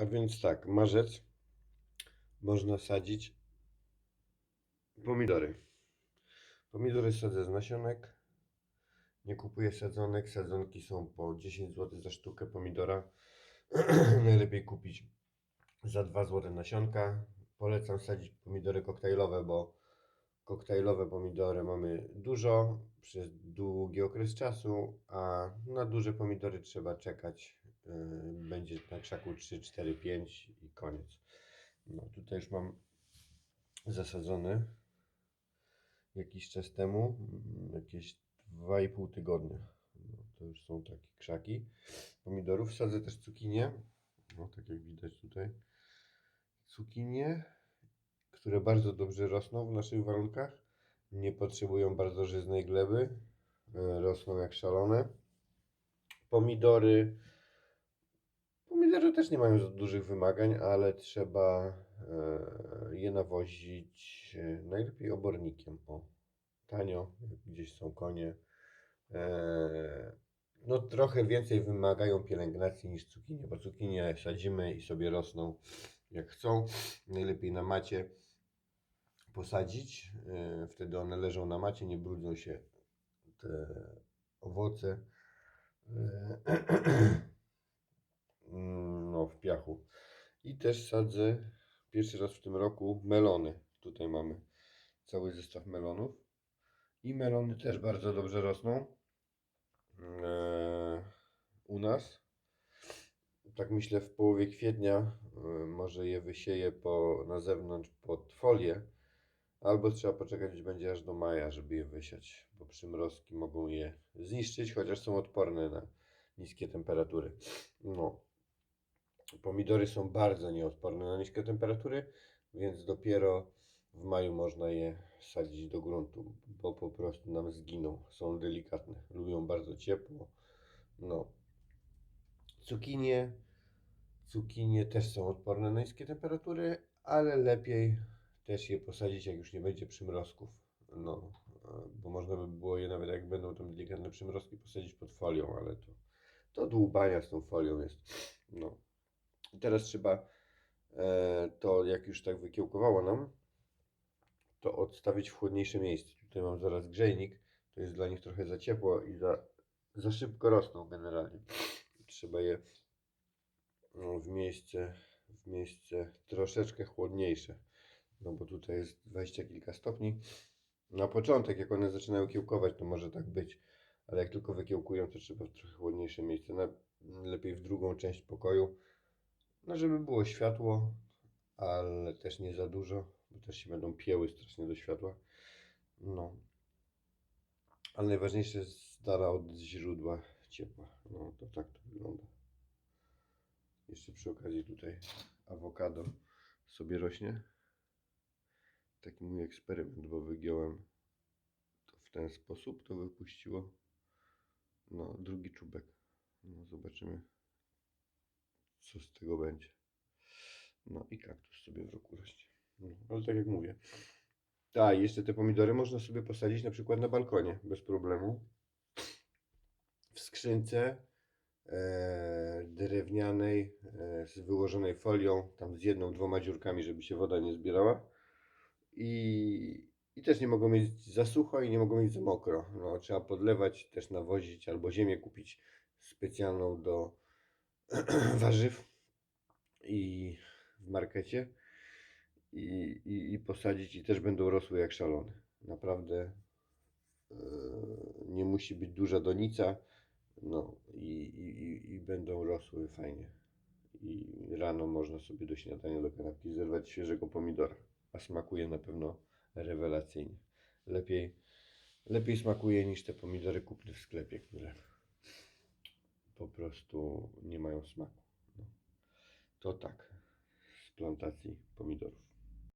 A więc tak, marzec można sadzić pomidory. Pomidory sadzę z nasionek. Nie kupuję sadzonek. Sadzonki są po 10 zł za sztukę pomidora. Najlepiej kupić za 2 zł nasionka. Polecam sadzić pomidory koktajlowe, bo koktajlowe pomidory mamy dużo przez długi okres czasu, a na duże pomidory trzeba czekać. Yy, Będzie na krzaku 3, 4, 5 i koniec. No tutaj już mam zasadzony jakiś czas temu, mm, jakieś 2,5 tygodnia. No, to już są takie krzaki pomidorów. Sadzę też cukinie, no tak jak widać tutaj. Cukinie, które bardzo dobrze rosną w naszych warunkach. Nie potrzebują bardzo żyznej gleby. e, Rosną jak szalone. Pomidory. Pomidory też nie mają za dużych wymagań, ale trzeba e, je nawozić e, najlepiej obornikiem. O, tanio, gdzieś są konie. E, no trochę więcej wymagają pielęgnacji niż cukinie, bo cukinie sadzimy i sobie rosną jak chcą. Najlepiej na macie posadzić. Wtedy one leżą na macie, nie brudzą się te owoce. E, No, w piachu. I też sadzę pierwszy raz w tym roku melony. Tutaj mamy cały zestaw melonów. I melony też bardzo dobrze rosną e, u nas. Tak myślę w połowie kwietnia e, może je wysieję po, na zewnątrz pod folię. Albo trzeba poczekać, będzie aż do maja, żeby je wysiać, bo przymrozki mogą je zniszczyć, chociaż są odporne na niskie temperatury. No. Pomidory są bardzo nieodporne na niskie temperatury, więc dopiero w maju można je sadzić do gruntu, bo po prostu nam zginą. Są delikatne, lubią bardzo ciepło. No. Cukinie. Cukinie też są odporne na niskie temperatury, ale lepiej też je posadzić, jak już nie będzie przymrozków. No, bo można by było je nawet jak będą tam delikatne przymrozki posadzić pod folią, ale to, to dłubania z tą folią jest. No. Teraz trzeba e, to, jak już tak wykiełkowało nam, to odstawić w chłodniejsze miejsce. Tutaj mam zaraz grzejnik, to jest dla nich trochę za ciepło i za, za szybko rosną generalnie. Trzeba je no, w miejsce, w miejsce troszeczkę chłodniejsze. No bo tutaj jest 20 kilka stopni. Na początek, jak one zaczynają kiełkować, to może tak być, ale jak tylko wykiełkują, to trzeba w trochę chłodniejsze miejsce. Lepiej w drugą część pokoju, no żeby było światło, ale też nie za dużo, bo też się będą pieły strasznie do światła. No. Ale najważniejsze jest dala od źródła ciepła. No to tak to wygląda. Jeszcze przy okazji tutaj awokado sobie rośnie. Taki mój eksperyment, bo wygiąłem to w ten sposób, to wypuściło no, drugi czubek. No, zobaczymy, co z tego będzie. No i kaktus sobie w roku rośnie. No, ale tak jak mówię. A, jeszcze te pomidory można sobie posadzić na przykład na balkonie, bez problemu. W skrzynce e, drewnianej, e, z wyłożonej folią, tam z jedną, dwoma dziurkami, żeby się woda nie zbierała. I, I też nie mogą mieć za sucho i nie mogą mieć za mokro. No, trzeba podlewać, też nawozić, albo ziemię kupić specjalną do warzyw i w markecie i, i, i posadzić i też będą rosły jak szalone. Naprawdę e, nie musi być duża donica no i, i, i- będą rosły fajnie. I rano można sobie do śniadania, do kanapki zerwać świeżego pomidora, a smakuje na pewno rewelacyjnie. Lepiej, lepiej smakuje niż te pomidory kupne w sklepie, które po prostu nie mają smaku. No. To tak, z plantacji pomidorów.